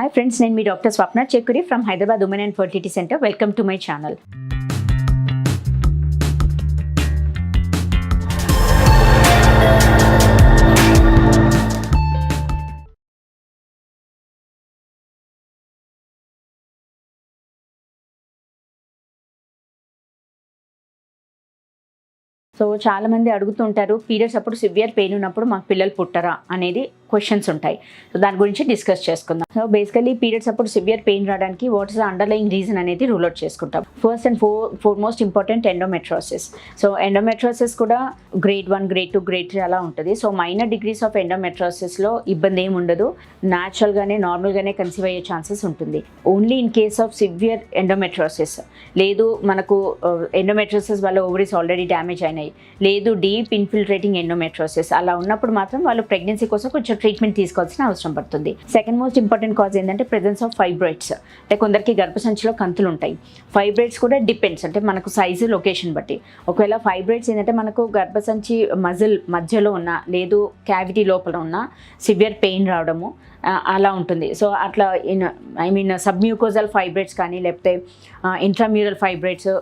Hi friends నేను మీ doctor Swapna Chekkuri from Hyderabad women and fertility centre welcome to my channel so చాలా మంది అడుగుతుంటారు periods అప్పుడు severe pain ఉన్నప్పుడు మాకు పిల్లలు పుట్టరా? అనేది క్వశ్చన్స్ ఉంటాయి. సో దాని గురించి డిస్కస్ చేసుకుందాం. సో బేసికలీ పీరియడ్స్ అప్పుడు సివియర్ పెయిన్ రావడానికి వాట్ ఇస్ అండర్లయింగ్ రీజన్ అనేది రూల్ అవుట్ చేసుకుంటాం. First and for for most important endometriosis so endometriosis కూడా grade one grade two grade three అలా ఉంటుంది. సో మైనర్ డిగ్రీస్ ఆఫ్ ఎండోమెట్రోసిస్లో ఇబ్బంది ఏమి ఉండదు. న్యాచురల్గానే నార్మల్గానే కన్సీవ్ అయ్యే ఛాన్సెస్ ఉంటుంది. Only in case of severe endometriosis లేదు మనకు ఎండోమెట్రోసిస్ వల్ల ఓవరీస్ ఆల్రెడీ డ్యామేజ్ అయినాయి. లేదు డీప్ ఇన్ఫిల్ట్రేటింగ్ ఎండోమెట్రోసిస్ అలా ఉన్నప్పుడు మాత్రం వాళ్ళు ప్రెగ్నెన్సీ కోసం కొంచెం ట్రీట్మెంట్ తీసుకోవాల్సిన అవసరం పడుతుంది. సెకండ్ మోస్ట్ ఇంపార్టెంట్ కాజ్ ఏంటంటే ప్రెజెన్స్ ఆఫ్ ఫైబ్రాయిడ్స్ అంటే కొందరికి గర్భసంచిలో కంతులు ఉంటాయి. ఫైబ్రాయిడ్స్ కూడా డిపెండ్స్ అంటే మనకు సైజు లొకేషన్ బట్టి. ఒకవేళ ఫైబ్రాయిడ్స్ ఏంటంటే మనకు గర్భసంచి మజిల్ మధ్యలో ఉన్న లేదు క్యావిటీ లోపల ఉన్న సివియర్ పెయిన్ రావడము అలా ఉంటుంది. సో అట్లా in I mean submucosal fibroids కానీ లేకపోతే ఇంట్రామ్యూరల్ ఫైబ్రేట్స్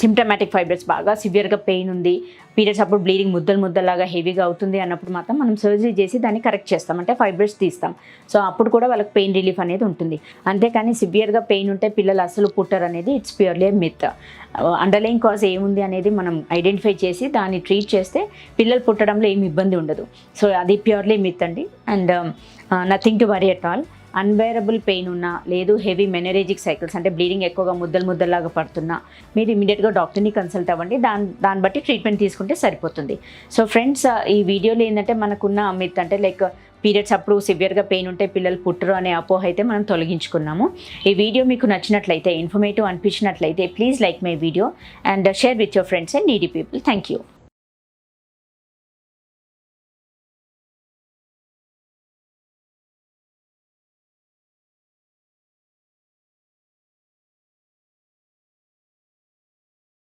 సిమ్టమాటిక్ ఫైబ్రెట్స్ బాగా సివియర్గా పెయిన్ ఉంది. పీరియడ్స్ అప్పుడు బ్లీడింగ్ ముద్దలు ముద్దలాగా హెవీగా అవుతుంది అన్నప్పుడు మాత్రం మనం సర్జరీ చేసి దాన్ని కరెక్ట్ చేస్తాం. అంటే ఫైబ్రెట్స్ తీస్తాం. సో అప్పుడు కూడా వాళ్ళకి పెయిన్ రిలీఫ్ అనేది ఉంటుంది. అంతేకాని సివియర్గా పెయిన్ ఉంటే పిల్లలు అసలు పుట్టరు అనేది it's purely myth underlying cause ఏముంది అనేది మనం ఐడెంటిఫై చేసి దాన్ని ట్రీట్ చేస్తే పిల్లలు పుట్టడంలో ఏమి ఇబ్బంది ఉండదు. సో అది ప్యూర్లీ మిత్ అండి. And nothing to worry at all unbearable pain ఉన్నా లేదు హెవీ మెనరేజిక్ సైకిల్స్ అంటే బ్లీడింగ్ ఎక్కువగా ముద్దలు ముద్దలాగా పడుతున్నా మీరు ఇమీడియట్గా డాక్టర్ని కన్సల్ట్ అవ్వండి. దాని దాన్ని బట్టి ట్రీట్మెంట్ తీసుకుంటే సరిపోతుంది. సో ఫ్రెండ్స్ ఈ వీడియోలో ఏంటంటే మనకున్న మిత్ అంటే లైక్ పీరియడ్స్ అప్పుడు సివియర్గా పెయిన్ ఉంటే పిల్లలు పుట్టరు అనే అపోహ అయితే మనం తొలగించుకున్నాము. ఈ వీడియో మీకు నచ్చినట్లయితే informative అనిపించినట్లయితే please like my video and share with your friends and needy people thank you